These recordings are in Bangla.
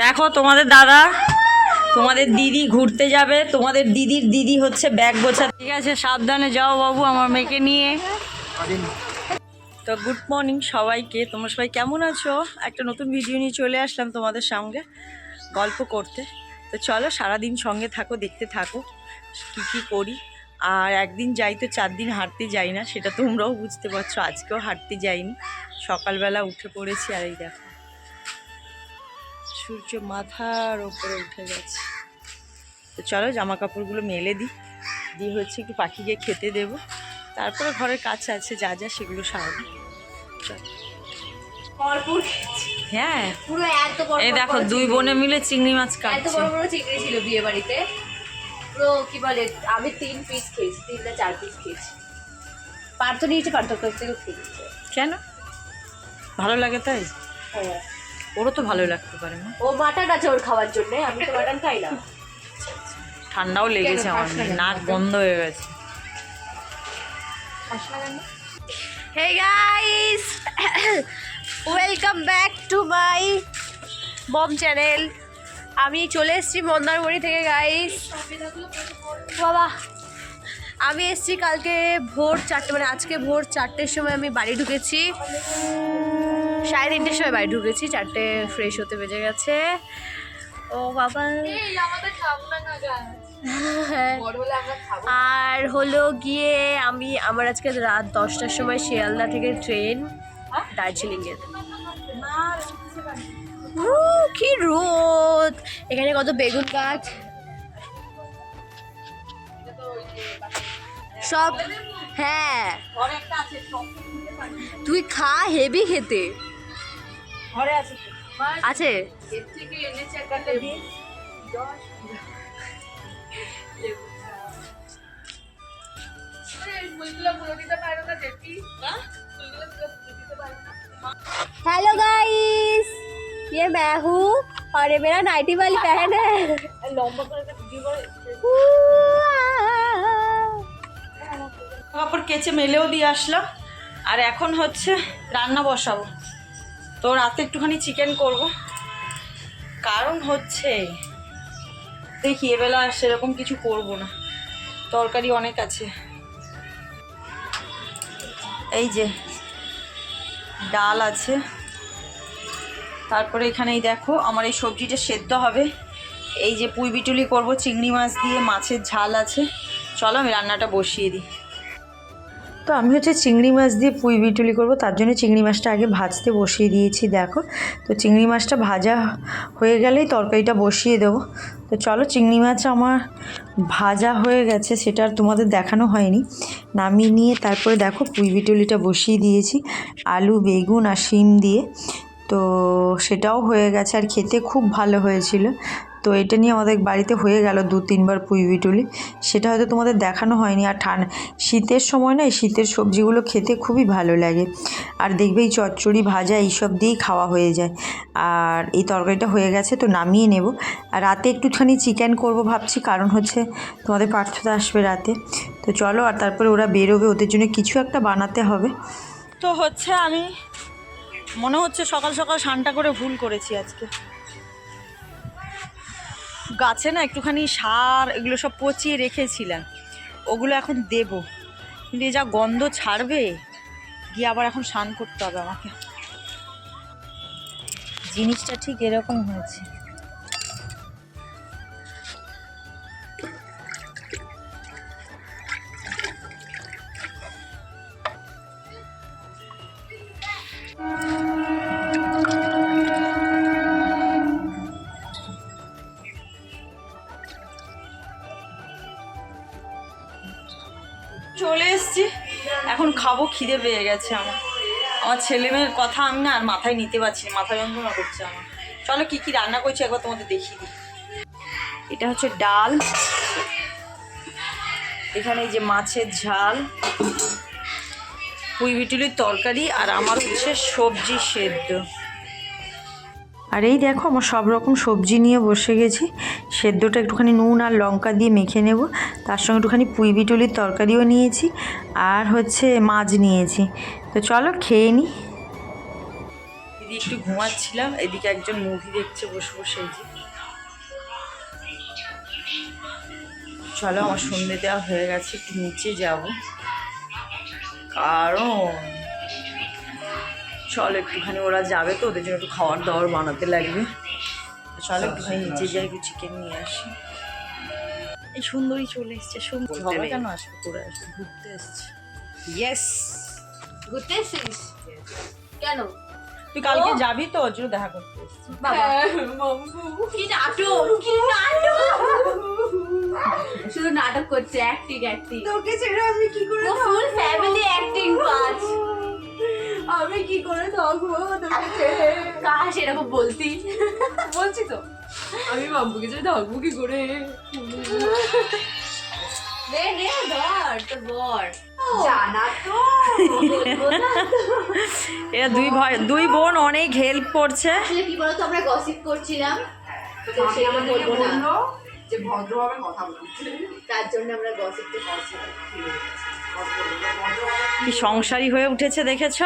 দেখো, তোমাদের দাদা, তোমাদের দিদি ঘুরতে যাবে। তোমাদের দিদির দিদি হচ্ছে ব্যাগ গোছা। ঠিক আছে, সাবধানে যাও বাবু আমার মেয়েকে নিয়ে। তো গুড মর্নিং সবাইকে। তোমরা সবাই কেমন আছো? একটা নতুন ভিডিও নিয়ে চলে আসলাম তোমাদের সঙ্গে গল্প করতে। তো চলো, সারাদিন সঙ্গে থাকো, দেখতে থাকো কী কী করি। আর একদিন যাই তো, চার দিন হাঁটতে যাই না, সেটা তোমরাও বুঝতে পারছ। আজকেও হাঁটতে যাইনি। সকালবেলা উঠে পড়েছি আর এই দেখো। সূর্য মাথার ওপরে উঠে গেছে। তো চলো জামা কাপড়গুলো মেলে দিই। দিয়ে হচ্ছে একটু পাখিকে খেতে দেব। তারপরে ঘরের কাজ আছে যা যা সেগুলো সারাবো। চলো হ্যাঁ। পুরো এত বড় এই দেখো দুই। বোনে মিলে চিংড়ি মাছ এত বড় বড় চিংড়ি ছিল বিয়ে বাড়িতে পুরো কি বলে আমি তিন পিস খেয়েছি তিন না চার পিস খেয়েছি। পার্থ নিয়েছে পার্থর কাছ থেকে খেয়েছে কেন? ভালো লাগে তাই? হ্যাঁ। ওরও তো ভালো লাগতে পারে না। ও মাটন আছে ওর খাওয়ার জন্য আমি তো মাটন খাই না ঠান্ডাও লেগেছে আমার? নাক বন্ধ হয়ে গেছে। Hey guys welcome back to my mom channel আমি চলে এসেছি মন্দারমণি থেকে গাইস বাবা আমি এসেছি কালকে ভোর চারটে মানে আজকে ভোর চারটের সময় আমি বাড়ি ঢুকেছি। সাড়ে তিনটের সময় বাড়ি ঢুকেছি চারটে ফ্রেশ হতে বেজে গেছে। ও বাবা। হ্যাঁ আর হলো গিয়ে আমি আমার আজকে রাত দশটার সময় শিয়ালদা থেকে ট্রেন দার্জিলিং এর কি রোদ! এখানে কত বেগুন গাছ। সব হ্যাঁ। তুই খা হেভি খেতে। ঘরে আছে আছে हेलो गाइस ये मैं हूँ और ये मेरा नाइटी वाली बहन है কাপড় কেচে মেলেও দিয়ে আসলাম আর এখন হচ্ছে রান্না বসাবো তো রাতে একটুখানি চিকেন করব। কারণ হচ্ছে, দেখি এবেলা সেরকম কিছু করব না। তরকারি অনেক আছে। এই যে, ডাল আছে। তারপরে এখানেই দেখো, আমার এই সবজিটা সেদ্ধ হবে। এই যে পুঁই বিটুলি করব, চিংড়ি মাছ দিয়ে মাছের ঝাল আছে। চলো আমি রান্নাটা বসিয়ে দিই। তো আমি হচ্ছে চিংড়ি মাছ দিয়ে পুঁই বিটুলি করব। তার জন্য চিংড়ি মাছটা আগে ভাজতে বসিয়ে দিয়েছি, দেখো। তো চিংড়ি মাছটা ভাজা হয়ে গেলেই তরকারিটা বসিয়ে দেবো। তো চলো, চিংড়ি মাছ আমার ভাজা হয়ে গেছে, সেটা আর তোমাদের দেখানো হয়নি। নামিয়ে নিয়ে তারপরে দেখো পুঁই বিটুলিটা বসিয়ে দিয়েছি, আলু, বেগুন আর শিম দিয়ে। তো সেটাও হয়ে গেছে, আর খেতে খুব ভালো হয়েছিল। তো এটা নিয়ে আমাদের বাড়িতে হয়ে গেল দু, তিনবার পুঁই বিটুলি। সেটা হয়তো তোমাদের দেখানো হয়নি। আর ঠান, শীতের সময় না শীতের সবজিগুলো খেতে খুবই ভালো লাগে। আর দেখবে এই চচ্চড়ি, ভাজা এইসব দিয়েই খাওয়া হয়ে যায়। আর এই তরকারিটা হয়ে গেছে তো নামিয়ে নেব। আর রাতে একটুখানি চিকেন করব ভাবছি, কারণ হচ্ছে তোমাদের পার্থতা আসবে রাতে। তো চলো, আর তারপরে ওরা বেরোবে, ওদের জন্য কিছু একটা বানাতে হবে। তো হচ্ছে আমি, মনে হচ্ছে সকাল সকাল স্নানটা করে ভুল করেছি আজকে। গাছে না একটুখানি সার এগুলো সব পচিয়ে রেখেছিলাম। ওগুলো এখন দেব। কিন্তু এ যা গন্ধ ছাড়বে, গিয়ে আবার এখন স্নান করতে হবে আমাকে। জিনিসটা ঠিক এরকম হয়েছে। খাব, খিদে পেয়ে গেছে আমার। আমার ছেলে মেয়ের কথা আমি না আর মাথায় নিতে পারছি না, মাথা যন্ত্রণা করছে আমার। চলো কি কি রান্না করছি একবার তোমাদের দেখিয়ে দিই। এটা হচ্ছে ডাল। এখানে এই যে মাছের ঝাল, পুঁই বিটুলির তরকারি, আর আমার হচ্ছে সবজি সেদ্ধ। আর এই দেখো আমার সব রকম সবজি নিয়ে বসে গেছি। সেদ্ধটা একটুখানি নুন আর লঙ্কা দিয়ে মেখে নেব। তার সঙ্গে একটুখানি পুঁই বিটুলির তরকারিও নিয়েছি আর হচ্ছে মাছ নিয়েছি। তো চলো খেয়ে নিই দিদি একটু ঘুমাচ্ছিলাম, এদিকে একজন মুভি দেখছে বসে বসে এই যে। চলো আমার সন্ধে দেওয়া হয়ে গেছে, একটু নিচে যাব। কারণ চলো একটুখানি ওরা যাবে তো ওদের জন্য একটু খাবার দাবার বানাতে লাগবে। চলো একটুখানি নিচে যাই একটু চিকেন নিয়ে আসি। এই সুন্দরী চলে এসছে সুন্দর। নেই। কেন আসবে? করে আসবে। ঘুরতে এসছে। ইয়েস ঘুরতে এসেছিস? কেন? তুই কালকে যাবি তো ওর জন্য দেখা করতে এসছি। কি নাটক? কি নাটক? শুধু নাটক করছে অ্যাক্টিং অ্যাক্টিং তোকে ছেড়ে আমি কি করে ফুল ফ্যামিলি অ্যাক্টিং পাঁচ আমি কি করে থাকব তোকে ছেড়ে কাশ এরকম বলতি? বলছি তো। আমি বাবুকে ছেড়ে থাকব কি করে। নে নে ধর তোর বর। জানা তো এরা দুই ভাই দুই বোন অনেক হেল্প করছে। আসলে কি বলতো আমরা গসিপ করছিলাম। তো সেটা বলব না। যে ভদ্রভাবে কথা বলতে তার জন্য আমরা গসিপটা করছিলাম। কি সংসারী হয়ে উঠেছে দেখেছ?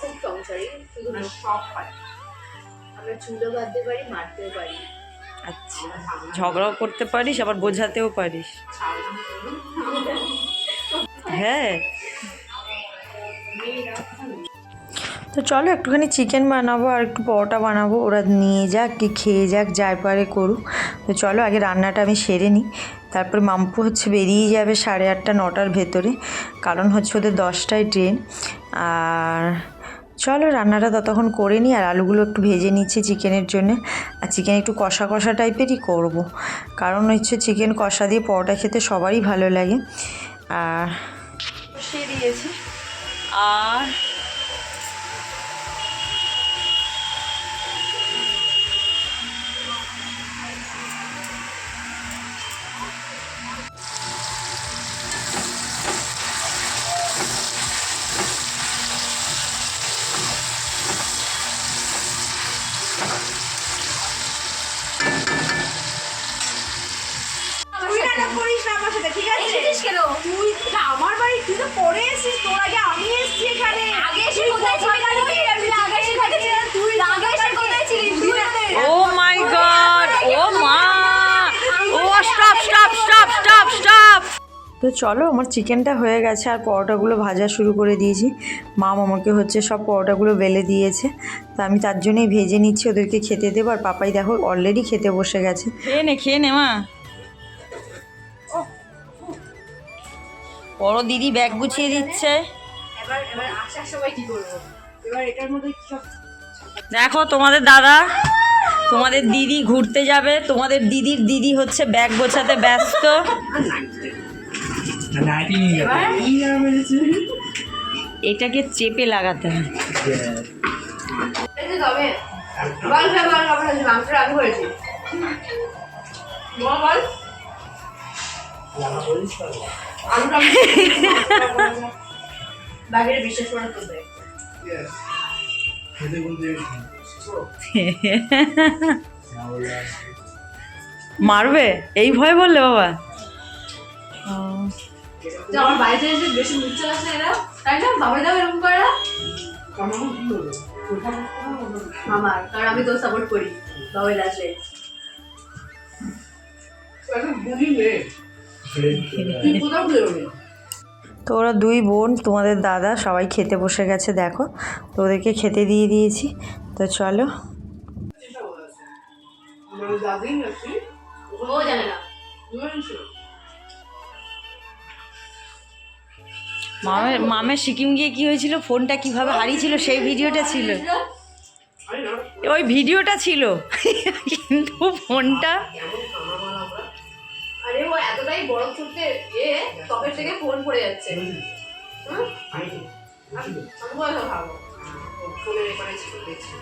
খুব সংসারী শুধু সব পাই আমরা চুলো বাঁধতে পারি মারতেও পারি। আচ্ছা ঝগড়াও করতে পারিস আবার বোঝাতেও পারিস। হ্যাঁ। তো চলো একটুখানি চিকেন বানাবো আর একটু পরোটা বানাবো। ওরা নিয়ে যাক কি খেয়ে যাক যাই পারে করুক। তো চলো, আগে রান্নাটা আমি সেরে নিই। তারপরে মাম্পু হচ্ছে বেরিয়ে যাবে সাড়ে আটটা, নটার ভেতরে। কারণ হচ্ছে ওদের দশটায় ট্রেন। আর চলো, রান্নাটা ততক্ষণ করে নিই আর আলুগুলো একটু ভেজে নিচ্ছি চিকেনের জন্য। আর চিকেন একটু কষা কষা টাইপেরই করব। কারণ হচ্ছে চিকেন কষা দিয়ে পরোটা খেতে সবারই ভালো লাগে। আর সে দিয়েছি আর তো চলো আমার চিকেনটা হয়ে গেছে আর পরোটাগুলো ভাজা শুরু করে দিয়েছি। মাম আমাকে হচ্ছে সব পরোটাগুলো বেলে দিয়েছে। তো আমি তার জন্যই ভেজে নিচ্ছি ওদেরকে খেতে দেবো। আর পাপাই দেখো অলরেডি খেতে বসে গেছে। খেয়ে নে খেয়ে নে মা। বড় দিদি ব্যাগ গুছিয়ে দিচ্ছে। এবার এবার আসার সময় কি করব? এবার এটার মধ্যে সব দেখো তোমাদের দাদা তোমাদের দিদি ঘুরতে যাবে। তোমাদের দিদির দিদি হচ্ছে ব্যাগ গোছাতে ব্যস্ত। এটাকে চেপে লাগাতে হয়। করে মারবে? এই ভয় বললে বাবা। যে আমার বাড়িতে এসে বেশি মুখ চালাস না এরা তাই না? বাবা দাও এরকম করে না? আমার কারণ আমি তো সাপোর্ট করি বাবা আসলে। তুই কোথাও বেরোবে তো ওরা দুই বোন তোমাদের দাদা সবাই খেতে বসে গেছে দেখো। তো ওদেরকে খেতে দিয়ে দিয়েছি। তো চলো। ও জানে না। মামের মামের সিকিম গিয়ে কি হয়েছিল? ফোনটা কীভাবে হারিয়েছিল? সেই ভিডিওটা ছিল। ওই ভিডিওটা ছিল। কিন্তু ফোনটা আরে ও এতটাই বড় ছুটতে এ টপের থেকে ফোন পড়ে যাচ্ছে। হুম? আমি কোথাও খাব ফোনে রেকর্ডে ছিল দেখছি।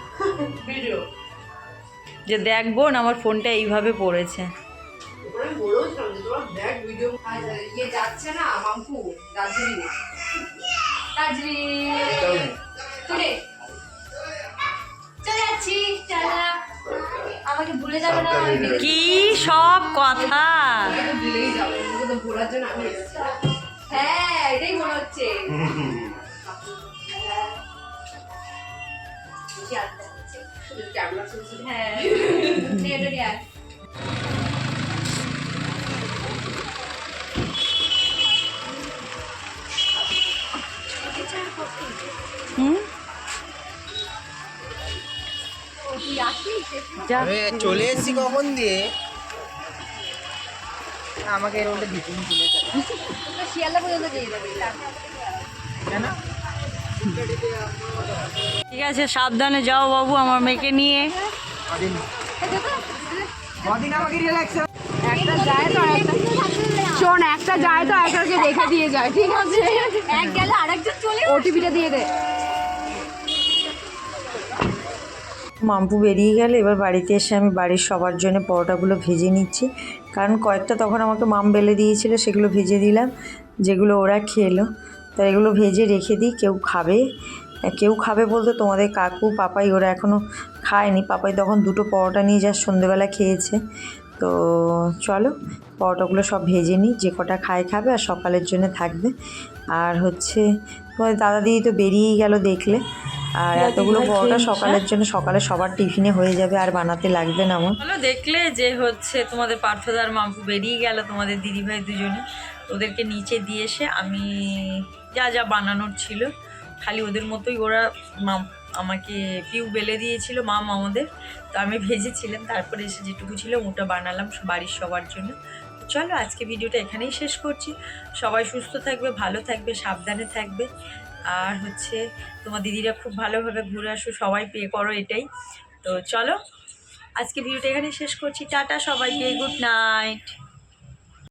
ভিডিও। যে দেখ বোন আমার ফোনটা এইভাবে পড়েছে। তোমার ভিডিও ইয়ে যাচ্ছে না দার্জিলিং চলে। চলে যাচ্ছি টাটা। আমাকে ভুলে যাবে না কি সব কথা? ভুলেই যাব তো ভোলার জন্য আমি হ্যাঁ এটাই মনে হচ্ছে। হ্যাঁ। নে এটা নিয়ে চলে এসেছি কখন দিয়ে? আমাকে দিতে চলে শিয়ালদা পর্যন্ত দিয়ে দেবে কেন? ঠিক আছে সাবধানে যাও বাবু আমার মেয়েকে নিয়ে। শোন একটা যায় তো একটাকে রেখে দিয়ে যায় ঠিক আছে? এক গেলে আরেকজন চলে ওটিপিটা দিয়ে দে। মাম্পু বেরিয়ে গেলে, এবার বাড়িতে এসে আমি বাড়ির সবার জন্য পরোটাগুলো ভেজে নিচ্ছি। কারণ কয়েকটা তখন আমাকে মাম বেলে দিয়েছিল, সেগুলো ভেজে দিলাম, যেগুলো ওরা খেলো। তো এগুলো ভেজে রেখে দিই, কেউ খাবে? কেউ খাবে বলতে তোমাদের কাকু, পাপাই ওরা এখনও খায়নি। পাপাই তখন দুটো পরোটা নিয়ে যা সন্ধেবেলা খেয়েছে। তো চলো, পরোটাগুলো সব ভেজে নিই, যে কটা খায় খাবে আর সকালের জন্য থাকবে। আর হচ্ছে, তোমাদের দাদা দিদি তো বেরিয়েই গেল দেখলে। আর এতগুলো পরোটা সকালের জন্য সকালে সবার টিফিনে হয়ে যাবে আর বানাতে লাগবে না আমার দেখলে যে হচ্ছে তোমাদের পার্থদার মাম্পু বেরিয়ে গেল তোমাদের দিদিভাই দুজনে। ওদেরকে নিচে দিয়ে এসে আমি যা যা বানানোর ছিল খালি ওদের মতোই ওরা মাম আমাকে পিউ বেলে দিয়েছিল মাম আমাদের তো আমি ভেজেছিলাম তারপরে এসে যেটুকু ছিল ওটা বানালাম বাড়ির সবার জন্য। চলো আজকে ভিডিওটা এখানেই শেষ করছি। সবাই সুস্থ থাকবে ভালো থাকবে সাবধানে থাকবে। আর হচ্ছে তোমার দিদিরা খুব ভালোভাবে ঘুরে আসো, সবাই পে করো এটাই। তো চলো, আজকে ভিডিওটা এখানে শেষ করছি। টাটা সবাইকে গুড নাইট